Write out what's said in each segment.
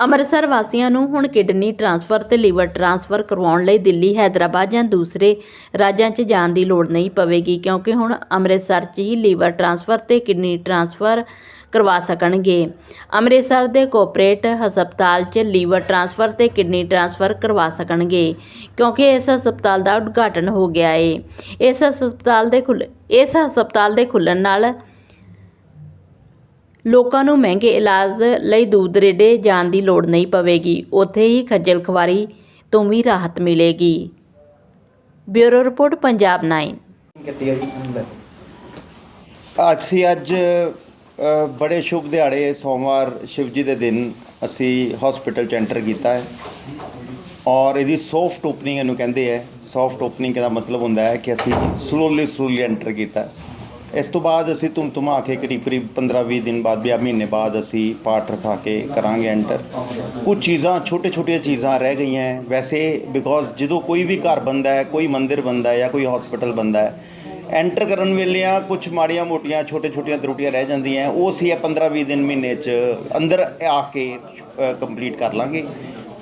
ਅੰਮ੍ਰਿਤਸਰ ਵਾਸੀਆਂ ਨੂੰ ਹੁਣ ਕਿਡਨੀ ਟ੍ਰਾਂਸਫਰ ਤੇ ਲੀਵਰ ਟ੍ਰਾਂਸਫਰ ਕਰਵਾਉਣ ਲਈ ਦਿੱਲੀ, ਹੈਦਰਾਬਾਦ ਜਾਂ ਦੂਸਰੇ ਰਾਜਾਂ 'ਚ ਜਾਣ ਦੀ ਲੋੜ ਨਹੀਂ ਪਵੇਗੀ, ਕਿਉਂਕਿ ਹੁਣ ਅੰਮ੍ਰਿਤਸਰ 'ਚ ਹੀ ਲੀਵਰ ਟ੍ਰਾਂਸਫਰ ਤੇ ਕਿਡਨੀ ਟ੍ਰਾਂਸਫਰ ਕਰਵਾ ਸਕਣਗੇ। ਅੰਮ੍ਰਿਤਸਰ ਦੇ ਕੋਆਪਰੇਟ ਹਸਪਤਾਲ 'ਚ ਲੀਵਰ ਟ੍ਰਾਂਸਫਰ ਤੇ ਕਿਡਨੀ ਟ੍ਰਾਂਸਫਰ ਕਰਵਾ ਸਕਣਗੇ, ਕਿਉਂਕਿ ਇਸ ਹਸਪਤਾਲ ਦਾ ਉਦਘਾਟਨ ਹੋ ਗਿਆ ਏ। ਇਸ ਹਸਪਤਾਲ ਦੇ ਖੁੱਲ ਇਸ ਹਸਪਤਾਲ ਦੇ ਖੁੱਲਣ ਨਾਲ ਲੋਕਾਂ ਨੂੰ ਮਹਿੰਗੇ ਇਲਾਜ ਲਈ ਦੂਰ ਦਰੇਡੇ ਜਾਣ ਦੀ ਲੋੜ ਨਹੀਂ ਪਵੇਗੀ। ਉੱਥੇ ਹੀ ਖੱਜਲ ਖਵਾਰੀ ਤੋਂ ਵੀ ਰਾਹਤ ਮਿਲੇਗੀ। ਬਿਊਰੋ ਰਿਪੋਰਟ ਪੰਜਾਬ 9 ਅਸੀਂ ਅੱਜ ਅ, ਬੜੇ ਸ਼ੁਭ ਦਿਹਾੜੇ ਸੋਮਵਾਰ ਸ਼ਿਵ ਜੀ ਦੇ ਦਿਨ ਅਸੀਂ ਹਸਪੀਟਲ ਚ ਐਂਟਰ ਕੀਤਾ ਹੈ। ਔਰ ਇਹਦੀ ਸੌਫਟ ਓਪਨਿੰਗ ਇਹਨੂੰ ਕਹਿੰਦੇ ਹੈ। ਸੌਫਟ ਓਪਨਿੰਗ ਦਾ ਮਤਲਬ ਹੁੰਦਾ ਹੈ ਕਿ ਅਸੀਂ ਸਲੋਲੀ ਸਲੋਲੀ ਐਂਟਰ ਕੀਤਾ ਹੈ। ਇਸ ਤੋਂ ਬਾਅਦ ਅਸੀਂ ਤੁਮ ਕੇ ਕਰੀਬ ਕਰੀਬ 15-20 ਦਿਨ ਬਾਅਦ ਜਾਂ ਮਹੀਨੇ ਬਾਅਦ ਅਸੀਂ ਪਾਠ ਰਖਾ ਕੇ ਕਰਾਂਗੇ ਐਂਟਰ ਕੁਝ ਚੀਜ਼ਾਂ, ਛੋਟੇ ਛੋਟੀਆਂ ਚੀਜ਼ਾਂ ਰਹਿ ਗਈਆਂ ਵੈਸੇ ਬਿਕੋਜ਼ ਜਦੋਂ ਕੋਈ ਵੀ ਘਰ ਬੰਦਾ ਹੈ ਕੋਈ ਮੰਦਿਰ ਬੰਦਾ ਹੈ ਜਾਂ ਕੋਈ ਹਸਪੀਟਲ ਬੰਦਾ ਹੈ ਐਂਟਰ ਕਰਨ ਵੇਲਿਆਂ ਕੁਝ ਮਾੜੀਆਂ ਮੋਟੀਆਂ, ਛੋਟੇ ਛੋਟੀਆਂ ਤਰੁੱਟੀਆਂ ਰਹਿ ਜਾਂਦੀਆਂ ਉਹ ਅਸੀਂ ਇਹ 15-20 ਦਿਨ ਮਹੀਨੇ 'ਚ ਅੰਦਰ ਆ ਕੇ ਕੰਪਲੀਟ ਕਰ ਲਾਂਗੇ।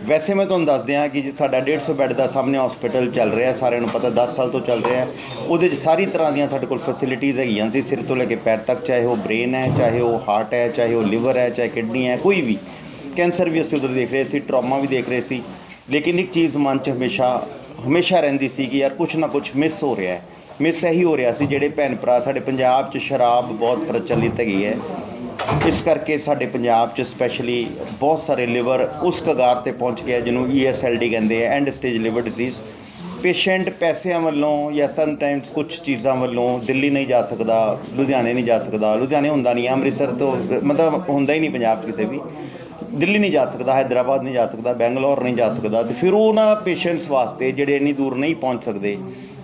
ਵੈਸੇ ਮੈਂ ਤੁਹਾਨੂੰ ਦੱਸ ਦਿਆਂ ਕਿ ਜੇ ਸਾਡਾ 150 ਬੈੱਡ ਦਾ ਸਾਹਮਣੇ ਹਸਪੀਟਲ ਚੱਲ ਰਿਹਾ, ਸਾਰਿਆਂ ਨੂੰ ਪਤਾ 10 ਸਾਲ ਤੋਂ ਚੱਲ ਰਿਹਾ ਉਹਦੇ 'ਚ ਸਾਰੀ ਤਰ੍ਹਾਂ ਦੀਆਂ ਸਾਡੇ ਕੋਲ ਫੈਸਿਲਿਟੀਜ਼ ਹੈਗੀਆਂ ਸੀ, ਸਿਰ ਤੋਂ ਲੈ ਕੇ ਪੈਰ ਤੱਕ, ਚਾਹੇ ਉਹ ਬ੍ਰੇਨ ਹੈ, ਚਾਹੇ ਉਹ ਹਾਰਟ ਹੈ, ਚਾਹੇ ਉਹ ਲਿਵਰ ਹੈ, ਚਾਹੇ ਕਿਡਨੀ ਹੈ, ਕੋਈ ਵੀ। ਕੈਂਸਰ ਵੀ ਅਸੀਂ ਉਧਰ ਦੇਖ ਰਹੇ ਸੀ ਟਰਾਮਾ ਵੀ ਦੇਖ ਰਹੇ ਸੀ। ਲੇਕਿਨ ਇੱਕ ਚੀਜ਼ ਮਨ 'ਚ ਹਮੇਸ਼ਾ ਹਮੇਸ਼ਾ ਰਹਿੰਦੀ ਸੀ ਕਿ ਯਾਰ ਕੁਝ ਨਾ ਕੁਝ ਮਿਸ ਹੋ ਰਿਹਾ ਹੈ। ਮਿਸ ਇਹੀ ਹੋ ਰਿਹਾ ਸੀ ਜਿਹੜੇ ਭੈਣ ਭਰਾ ਸਾਡੇ ਪੰਜਾਬ 'ਚ ਸ਼ਰਾਬ ਬਹੁਤ ਪ੍ਰਚਲਿਤ ਹੈਗੀ ਹੈ। ਇਸ ਕਰਕੇ ਸਾਡੇ ਪੰਜਾਬ 'ਚ ਸਪੈਸ਼ਲੀ ਬਹੁਤ ਸਾਰੇ ਲਿਵਰ ਉਸ ਕਗਾਰ ਤੇ ਪਹੁੰਚ ਗਿਆ ਜਿਹਨੂੰ ESLD ਕਹਿੰਦੇ ਆ end stage liver disease patient ਪੈਸਿਆਂ ਵੱਲੋਂ ਜਾਂ ਸਮਟਾਈਮਸ ਕੁਝ ਚੀਜ਼ਾਂ ਵੱਲੋਂ ਦਿੱਲੀ ਨਹੀਂ ਜਾ ਸਕਦਾ ਲੁਧਿਆਣੇ ਨਹੀਂ ਜਾ ਸਕਦਾ ਲੁਧਿਆਣੇ ਹੁੰਦਾ ਨਹੀਂ ਹੈ, ਅੰਮ੍ਰਿਤਸਰ ਤੋਂ ਮਤਲਬ ਹੁੰਦਾ ਹੀ ਨਹੀਂ ਪੰਜਾਬ 'ਚ ਕਿਤੇ ਵੀ। ਦਿੱਲੀ ਨਹੀਂ ਜਾ ਸਕਦਾ ਹੈਦਰਾਬਾਦ ਨਹੀਂ ਜਾ ਸਕਦਾ ਬੈਂਗਲੌਰ ਨਹੀਂ ਜਾ ਸਕਦਾ ਤੇ ਫਿਰ ਉਹਨਾਂ ਪੇਸ਼ੈਂਟਸ ਵਾਸਤੇ ਜਿਹੜੇ ਇੰਨੀ ਦੂਰ ਨਹੀਂ ਪਹੁੰਚ ਸਕਦੇ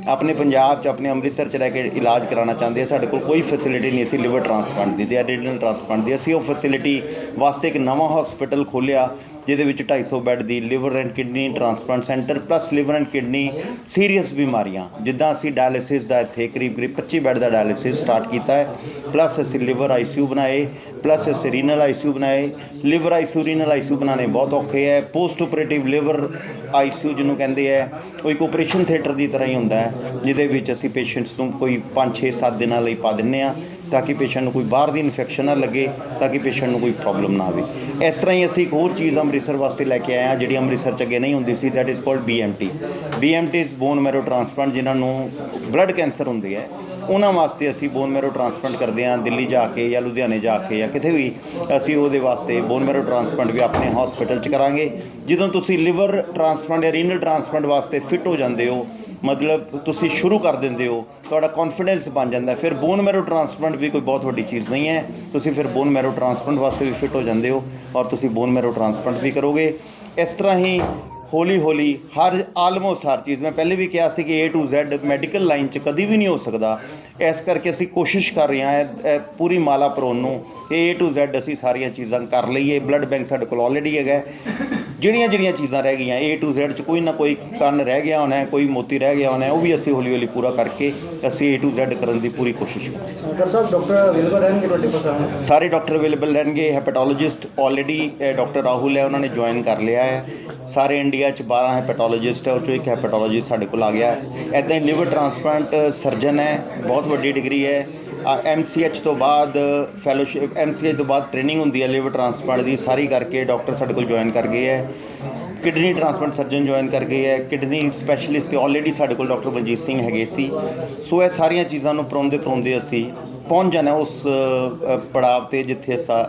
ਆਪਣੇ ਪੰਜਾਬ 'ਚ, ਆਪਣੇ ਅੰਮ੍ਰਿਤਸਰ 'ਚ ਰਹਿ ਕੇ ਇਲਾਜ ਕਰਾਉਣਾ ਚਾਹੁੰਦੇ ਆ, ਸਾਡੇ ਕੋਲ ਕੋਈ ਫੈਸਿਲਿਟੀ ਨਹੀਂ ਸੀ ਲਿਵਰ ਟ੍ਰਾਂਸਪਲਾਂਟ ਦੀ ਤੇ ਐਡੀਨਲ ਟ੍ਰਾਂਸਪਲਾਂਟ ਦੀ। ਅਸੀਂ ਉਹ ਫੈਸਿਲਿਟੀ ਵਾਸਤੇ ਇੱਕ ਨਵਾਂ ਹਸਪੀਟਲ ਖੋਲ੍ਹਿਆ, ਜਿਹਦੇ ਵਿੱਚ 250 bed the liver and kidney transplant centre plus liver and kidney serious ਬਿਮਾਰੀਆਂ। ਜਿੱਦਾਂ ਅਸੀਂ ਡਾਇਲਿਸਿਸ ਦਾ ਇੱਥੇ ਕਰੀਬ ਕਰੀਬ 25 ਬੈੱਡ ਦਾ ਡਾਇਲਿਸਿਸ ਸਟਾਰਟ ਕੀਤਾ ਹੈ ਪਲੱਸ ਅਸੀਂ ਲਿਵਰ ਆਈਸੀਯੂ ਬਣਾਏ ਪਲੱਸ ਅਸੀਂ ਰੀਨਲ ਆਈਸੀਯੂ ਬਣਾਏ। ਲਿਵਰ ਆਈਸੀਯੂ ਰੀਨਲ ਆਈਸੀਯੂ ਬਣਾਉਣੇ ਬਹੁਤ ਔਖੇ ਹੈ। ਪੋਸਟ ਆਪਰੇਟਿਵ ਲਿਵਰ ਆਈਸੀਯੂ ਜਿਹਨੂੰ ਕਹਿੰਦੇ ਹੈ, ਉਹ ਇੱਕ ਆਪਰੇਸ਼ਨ ਥੀਏਟਰ ਦੀ ਤਰ੍ਹਾਂ ਹੀ ਹੁੰਦਾ ਹੈ। ਜਿਹਦੇ ਵਿੱਚ ਅਸੀਂ ਪੇਸ਼ੈਂਟਸ ਨੂੰ ਕੋਈ 5 6 7 ਦਿਨਾਂ ਲਈ ਪਾ ਦਿੰਨੇ ਆ ਤਾਂ ਕਿ ਪੇਸ਼ੈਂਟ ਨੂੰ ਕੋਈ ਬਾਹਰ ਦੀ ਇਨਫੈਕਸ਼ਨ ਨਾ ਲੱਗੇ, ਤਾਂ ਕਿ ਪੇਸ਼ੈਂਟ ਨੂੰ ਕੋਈ ਪ੍ਰੋਬਲਮ ਨਾ ਆਵੇ। ਇਸ ਤਰ੍ਹਾਂ ਹੀ ਅਸੀਂ ਇੱਕ ਹੋਰ ਚੀਜ਼ ਅੰਮ੍ਰਿਤਸਰ ਵਾਸਤੇ ਲੈ ਕੇ ਆਏ ਹਾਂ, ਜਿਹੜੀ ਅੰਮ੍ਰਿਤਸਰ ਚ ਅੱਗੇ ਨਹੀਂ ਹੁੰਦੀ ਸੀ that is called BMT BMT is bone marrow transplant ਜਿਨ੍ਹਾਂ ਨੂੰ ਬਲੱਡ ਕੈਂਸਰ ਹੁੰਦੀ ਹੈ। ਉਹਨਾਂ ਵਾਸਤੇ ਅਸੀਂ ਬੋਨ ਮੈਰੋ ਟ੍ਰਾਂਸਪਲਾਂਟ ਕਰਦੇ ਹਾਂ, ਦਿੱਲੀ ਜਾ ਕੇ ਜਾਂ ਲੁਧਿਆਣੇ ਜਾ ਕੇ ਜਾਂ ਕਿਤੇ ਵੀ, ਅਸੀਂ ਉਹਦੇ ਵਾਸਤੇ ਬੋਨ ਮੈਰੋ ਟ੍ਰਾਂਸਪਲਾਂਟ ਵੀ ਆਪਣੇ ਹਸਪੀਟਲ 'ਚ ਕਰਾਂਗੇ। ਜਦੋਂ ਤੁਸੀਂ ਲਿਵਰ ਟ੍ਰਾਂਸਪਲਾਂਟ ਜਾਂ ਰੀਨਲ ਟ੍ਰਾਂਸਪਲਾਂਟ ਵਾਸਤੇ ਫਿੱਟ ਹੋ ਜਾਂਦੇ ਹੋ ਮਤਲਬ ਤੁਸੀਂ ਸ਼ੁਰੂ ਕਰ ਦਿੰਦੇ ਹੋ, ਤੁਹਾਡਾ ਕੌਨਫੀਡੈਂਸ ਬਣ ਜਾਂਦਾ ਫਿਰ ਬੋਨ ਮੈਰੋ ਟ੍ਰਾਂਸਪਲਾਂਟ ਵੀ ਕੋਈ ਬਹੁਤ ਵੱਡੀ ਚੀਜ਼ ਨਹੀਂ ਹੈ। ਤੁਸੀਂ ਫਿਰ ਬੋਨ ਮੈਰੋ ਟ੍ਰਾਂਸਪਲਾਂਟ ਵਾਸਤੇ ਵੀ ਫਿੱਟ ਹੋ ਜਾਂਦੇ ਹੋ ਔਰ ਤੁਸੀਂ ਬੋਨ ਮੈਰੋ ਟ੍ਰਾਂਸਪਲਾਂਟ ਵੀ ਕਰੋਗੇ। ਇਸ ਤਰ੍ਹਾਂ ਹੀ ਹੌਲੀ ਹੌਲੀ ਹਰ ਆਲਮੋਸਟ ਹਰ ਚੀਜ਼, ਮੈਂ ਪਹਿਲੇ ਵੀ ਕਿਹਾ ਸੀ ਕਿ A to Z medical line 'ਚ ਕਦੀ ਵੀ ਨਹੀਂ ਹੋ ਸਕਦਾ। ਇਸ ਕਰਕੇ ਅਸੀਂ ਕੋਸ਼ਿਸ਼ ਕਰ ਰਹੇ ਹਾਂ, ਇਹ- ਪੂਰੀ ਮਾਲਾ ਪਰੋਨ ਨੂੰ। A to Z ਅਸੀਂ ਸਾਰੀਆਂ ਚੀਜ਼ਾਂ ਕਰ ਲਈਏ। ਬਲੱਡ ਬੈਂਕ ਸਾਡੇ ਕੋਲ ਆਲਰੇਡੀ ਹੈਗਾ ਜਿਹੜੀਆਂ ਜਿਹੜੀਆਂ ਚੀਜ਼ਾਂ ਰਹਿ ਗਈਆਂ A to Z 'ਚ ਕੋਈ ਨਾ ਕੋਈ ਕੰਨ ਰਹਿ ਗਿਆ ਹੋਣਾ ਕੋਈ ਮੋਤੀ ਰਹਿ ਗਿਆ ਹੋਣਾ ਉਹ ਵੀ ਅਸੀਂ ਹੌਲੀ ਹੌਲੀ ਪੂਰਾ ਕਰਕੇ ਅਸੀਂ A to Z ਕਰਨ ਦੀ ਪੂਰੀ ਕੋਸ਼ਿਸ਼ ਕਰਾਂਗੇ। ਡਾਕਟਰ ਸਾਹਿਬ ਡਾਕਟਰ ਅਵੇਲੇਬਲ ਰਹਿਣਗੇ ਤੁਹਾਡੇ ਕੋਲ ਸਾਰੇ? ਡਾਕਟਰ ਅਵੇਲੇਬਲ ਰਹਿਣਗੇ ਹੈਪੇਟੋਲੋਜਿਸਟ ਆਲਰੇਡੀ ਡਾਕਟਰ ਰਾਹੁਲ ਹੈ ਉਹਨਾਂ ਨੇ ਜੁਆਇਨ ਕਰ ਲਿਆ ਹੈ। ਸਾਰੇ ਇੰਡੀਆ 'ਚ 12 ਹੈਪੇਟੋਲੋਜਿਸਟ ਹੈ ਉਹ 'ਚੋਂ ਇੱਕ ਹੈਪੇਟੋਲੋਜਿਸਟ ਸਾਡੇ ਕੋਲ ਆ ਗਿਆ ਐਦਾਂ ਹੀ ਲਿਵਰ ਟ੍ਰਾਂਸਪਲਾਂਟ ਸਰਜਨ ਹੈ ਬਹੁਤ ਵੱਡੀ ਡਿਗਰੀ ਹੈ। ਐਮਸੀਐਚ ਤੋਂ ਬਾਅਦ ਫੈਲੋਸ਼ਿਪ ਐਮਸੀਐਚ ਤੋਂ ਬਾਅਦ ਟ੍ਰੇਨਿੰਗ ਹੁੰਦੀ ਹੈ ਲਿਵਰ ਟ੍ਰਾਂਸਪਲਾਂਟ ਦੀ, ਸਾਰੀ ਕਰਕੇ ਡਾਕਟਰ ਸਾਡੇ ਕੋਲ ਜੁਆਇਨ ਕਰ ਗਏ ਹੈ। ਕਿਡਨੀ ਟ੍ਰਾਂਸਪਲਾਂਟ ਸਰਜਨ ਜੁਆਇਨ ਕਰ ਗਏ ਹੈ। ਕਿਡਨੀ ਸਪੈਸ਼ਲਿਸਟ ਤੇ ਆਲਰੇਡੀ ਸਾਡੇ ਕੋਲ ਡਾਕਟਰ ਬਲਜੀਤ ਸਿੰਘ ਹੈਗੇ ਸੀ। ਸੋ ਇਹ ਸਾਰੀਆਂ ਚੀਜ਼ਾਂ ਨੂੰ ਪਰੋਂਦੇ ਪਰੋਂਦੇ ਅਸੀਂ ਪਹੁੰਚ ਜਾਣਾ ਉਸ ਅ, ਪੜਾਵ ਤੇ ਜਿੱਥੇ ਅਸਾਂ-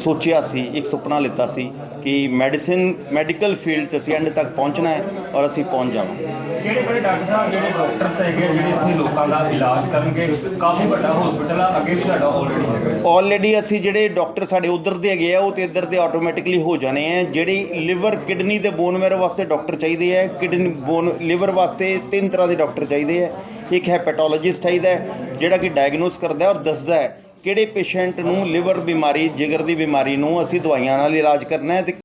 ਸੋਚਿਆ ਸੀ ਇੱਕ ਸੁਪਨਾ ਲਿੱਤਾ ਸੀ ਕਿ ਮੈਡੀਸਿਨ ਮੈਡੀਕਲ ਫੀਲਡ 'ਚ ਅਸੀਂ ਐਂਡ ਤੱਕ ਪਹੁੰਚਣਾ ਹੈ ਔਰ ਅਸੀਂ ਪਹੁੰਚ ਜਾਵਾਂਗੇ ਕਿਹੜੇ ਕਿਹੜੇ ਡਾਕਟਰ ਸਾਹਿਬ ਜਿਹੜੇ ਡਾਕਟਰਸ ਹੈਗੇ ਜਿਹੜੇ ਇੱਥੇ ਲੋਕਾਂ ਦਾ ਇਲਾਜ ਕਰਨਗੇ ਕਾਫੀ ਵੱਡਾ ਹਸਪੀਟਲ ਆ ਅੱਗੇ ਵੀ ਸਾਡਾ ਆਲਰੇਡੀ ਹੈਗਾ। ਆਲਰੇਡੀ ਅਸੀਂ ਜਿਹੜੇ ਡਾਕਟਰ ਸਾਡੇ ਉਧਰ ਦੇ ਹੈਗੇ ਆ ਉਹ ਤੇ ਇੱਧਰ ਦੇ ਆਟੋਮੈਟਿਕਲੀ ਹੋ ਜਾਣੇ ਆ। ਜਿਹੜੀ ਲਿਵਰ ਕਿਡਨੀ ਤੇ ਬੋਨ ਮੈਰੋ ਵਾਸਤੇ ਡਾਕਟਰ ਚਾਹੀਦੇ ਆ ਕਿਡਨੀ ਬੋਨ ਲਿਵਰ ਵਾਸਤੇ ਤਿੰਨ ਤਰ੍ਹਾਂ ਦੇ ਡਾਕਟਰ ਚਾਹੀਦੇ ਆ। ਇੱਕ ਹੈਪੇਟੋਲੋਜਿਸਟ ਚਾਹੀਦਾ ਹੈ, ਜਿਹੜਾ ਕਿ ਡਾਇਗਨੋਸ ਕਰਦਾ ਹੈ ਔਰ ਦੱਸਦਾ ਹੈ ਕਿਹੜੇ ਪੇਸ਼ੈਂਟ ਨੂੰ ਲਿਵਰ ਬਿਮਾਰੀ ਜਿਗਰ ਦੀ ਬਿਮਾਰੀ ਨੂੰ ਅਸੀਂ ਦਵਾਈਆਂ ਨਾਲ ਇਲਾਜ ਕਰਨਾ ਹੈ ਤੇ